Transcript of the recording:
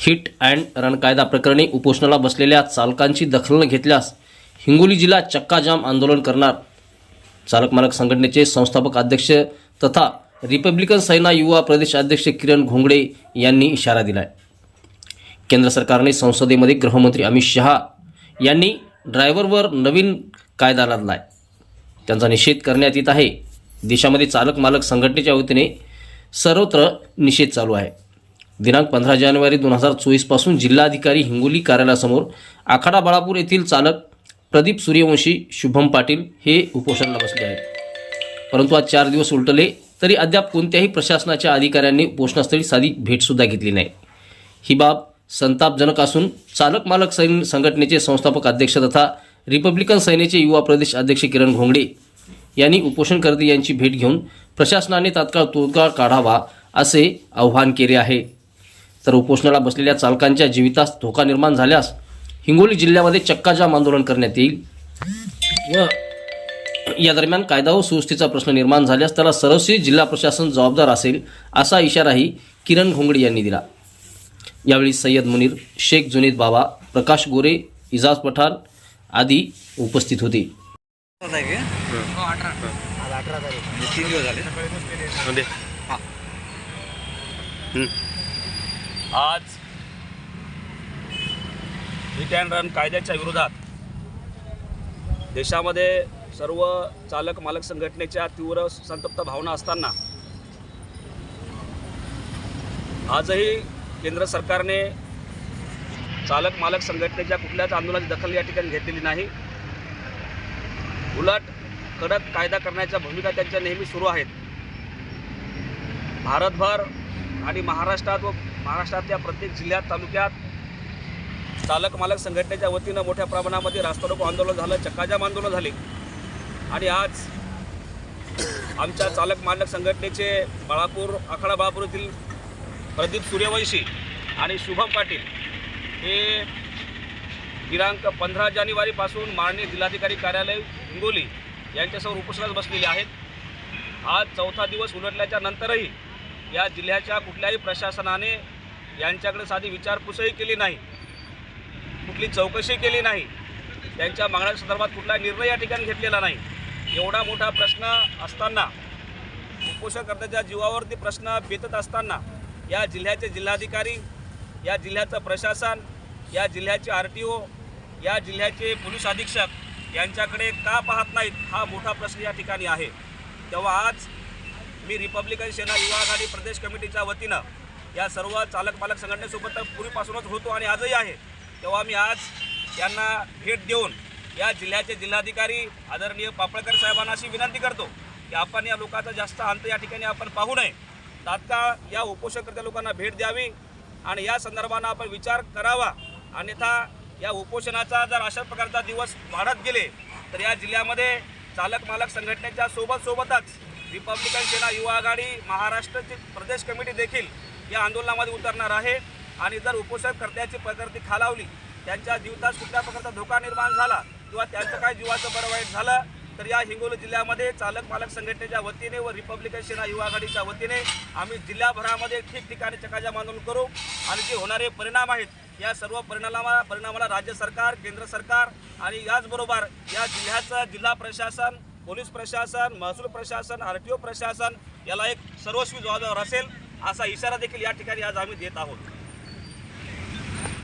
Hit and run कायदा प्रकरणी उपोषणाला बसलेल्या चालकांची दखल न घेतल्यास हिंगोली जिल्हा चक्काजाम आंदोलन करणार. चालक मालक संघटनेचे संस्थापक अध्यक्ष तथा रिपब्लिकन सेना युवा प्रदेश अध्यक्ष किरण घोंगडे यांनी इशारा दिलाय. केंद्र सरकारने संसदेमध्ये गृहमंत्री अमित शहा यांनी ड्रायव्हरवर नवीन कायदा लादलाय. त्यांचा निषेध करण्यात येत आहे. देशामध्ये चालक मालक संघटनेच्या वतीने सर्वत्र निषेध चालू आहे. दिनांक पंधरा जानेवारी दोन हजार चोवीसपासून जिल्हाधिकारी हिंगोली कार्यालयासमोर आखाडा बाळापूर येथील चालक प्रदीप सूर्यवंशी शुभम पाटील हे उपोषणाला बसले आहेत. परंतु आज चार दिवस उलटले तरी अद्याप कोणत्याही प्रशासनाच्या अधिकाऱ्यांनी उपोषणास्थळी साधी भेटसुद्धा घेतली नाही. ही बाब संतापजनक असून चालक मालक सैन संघटनेचे संस्थापक अध्यक्ष तथा रिपब्लिकन सेनेचे युवा प्रदेश अध्यक्ष किरण घोंगडे यांनी उपोषणकर्ते यांची भेट घेऊन प्रशासनाने तात्काळ तोडगा काढावा असे आव्हान केले आहे. तर उपोषणाला बसलेल्या चालकांच्या जीवितास धोका निर्माण झाल्यास हिंगोली जिल्ह्यामध्ये चक्काजाम आंदोलन करण्यात येईल. व या दरम्यान कायदा व सुव्यवस्थेचा प्रश्न निर्माण झाल्यास त्याला सर्वस्वी जिल्हा प्रशासन जबाबदार असेल असा इशाराही किरण घोंगडे यांनी दिला. यावेळी सय्यद मुनीर शेख जुनीद बाबा प्रकाश गोरे इजाज पठाण आदी उपस्थित होते. तीन दिवस झाले. आज हिट अँड रन कायद्याच्या विरोधात देशामध्ये सर्व चालक मालक संघटनेच्या तीव्र संतप्त भावना असताना आजही केंद्र सरकारने चालक मालक संघटनेच्या कुठल्याच आंदोलनाची दखल या ठिकाणी घेतलेली नाही. उलट कडक कायदा करण्याच्या भूमिका त्यांच्या नेहमी सुरू आहेत. भारतभर आणि महाराष्ट्रात व महाराष्ट्रातल्या प्रत्येक जिल्ह्यात तालुक्यात चालक मालक संघटनेच्या वतीनं मोठ्या प्रमाणामध्ये रास्तारोको आंदोलन झालं चक्काजाम आंदोलन झाले. आणि आज आमच्या चालक मालक संघटनेचे बाळापूर आखाडा बाळापूर येथील प्रदीप सूर्यवंशी आणि शुभम पाटील हे दिनांक पंधरा जानेवारीपासून माननीय जिल्हाधिकारी कार्यालय हिंगोली यांच्यासमोर उपोषणात बसलेले आहेत. आज चौथा दिवस उलटल्याच्या नंतरही या जिल्ह्याच्या कुठल्याही प्रशासनाने यांच्याकडे साधी विचारपूसही केली नाही. कुठली चौकशी केली नाही. त्यांच्या मागण्यासंदर्भात कुठला निर्णय या ठिकाणी घेतलेला नाही. एवढा मोठा प्रश्न असताना उपोषणकर्त्याच्या जीवावरती प्रश्न बेतत असताना या जिल्ह्याचे जिल्हाधिकारी या जिल्ह्याचं प्रशासन या जिल्ह्याचे आर टी ओ या जिल्ह्याचे पोलीस अधीक्षक यांच्याकडे का पाहत नाहीत हा मोठा प्रश्न या ठिकाणी आहे. तेव्हा आज मी रिपब्लिकन सेना युवा आघाडी प्रदेश कमिटीच्या वतीनं या सर्व चालक मालक संघटनेसोबत तर पूर्वीपासूनच होतो आणि आजही आहे. तेव्हा मी आज यांना भेट देऊन या जिल्ह्याचे जिल्हाधिकारी आदरणीय पापळकर साहेबांना अशी विनंती करतो की आपण या लोकांचा जास्त अंत या ठिकाणी आपण पाहू नये. तात्काळ या उपोषणकर्त्या लोकांना भेट द्यावी आणि या संदर्भानं आपण विचार करावा. अन्यथा या उपोषणाचा जर अशा प्रकारचा दिवस वाढत गेले तर या जिल्ह्यामध्ये चालक मालक संघटनेच्या सोबत सोबतच रिपब्लिकन सेना युवा आघाडी महाराष्ट्राची प्रदेश कमिटी देखील या आंदोलनामध्ये उतरणार आहे. आणि जर उपोषणकर्त्याची प्रकृती खालावली त्यांच्या जीवितास कुठल्या प्रकारचा धोका निर्माण झाला किंवा त्यांचं काय जीवाचं बरं वाईट झालं तर या हिंगोली जिल्ह्यामध्ये चालक मालक संघटनेच्या वतीने व रिपब्लिकन सेना युवा आघाडीच्या वतीने आम्ही जिल्हाभरामध्ये ठिकठिकाणी चकाजाम आंदोलन करू. आणि जे होणारे परिणाम आहेत या सर्व परिणामा परिणामाला राज्य सरकार केंद्र सरकार आणि याचबरोबर या जिल्ह्याचं जिल्हा प्रशासन पोलीस प्रशासन महसूल प्रशासन आर टी ओ प्रशासन याला एक सर्वस्वी जबाबदार असेल. असा इशारा देखील या ठिकाणी आज आम्ही देत आहोत.